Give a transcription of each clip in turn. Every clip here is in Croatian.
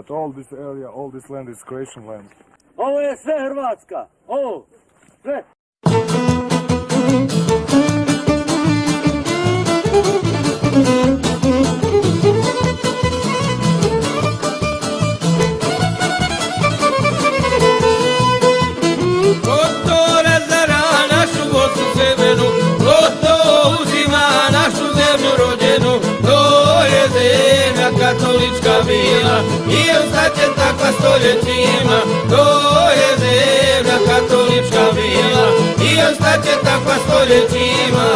But all this area, all this land is Croatian land. Ovo je sve Hrvatska. Ovo. Sve. Katolička bila i ostaće takva stoljećima, to je zemlja katolička bila i ostaće takva stoljećima.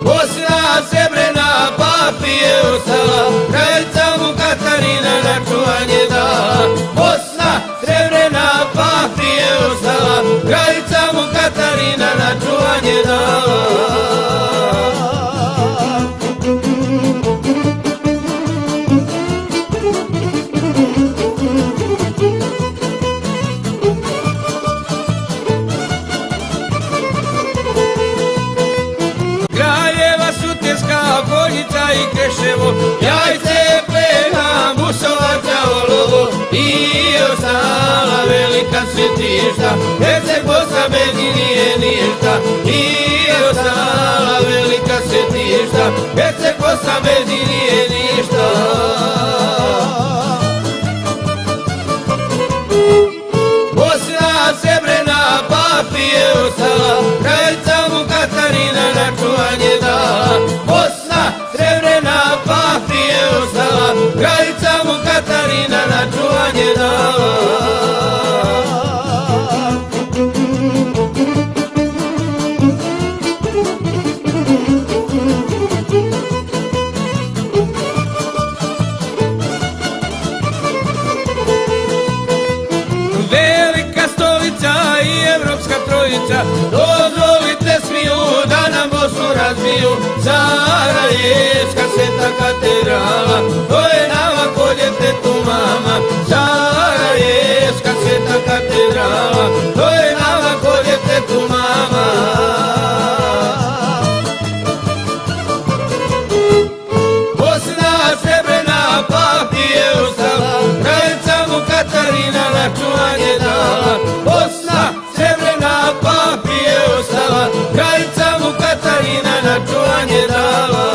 Bosna Srebrena papije ostala, kraljica mu Katarina na čuvanje dala. Bosna Srebrena papije ostala, kraljica mu Katarina na čuvanje dala. I Kreševo, Jajce, Pena, Musovaca, Olovo i ostala velika svetišta. Herceg Bosna bez njih nije ništa i ostala velika svetišta. Herceg Bosna bez njih nije ništa. Bosna Srebrena papije i panie dala.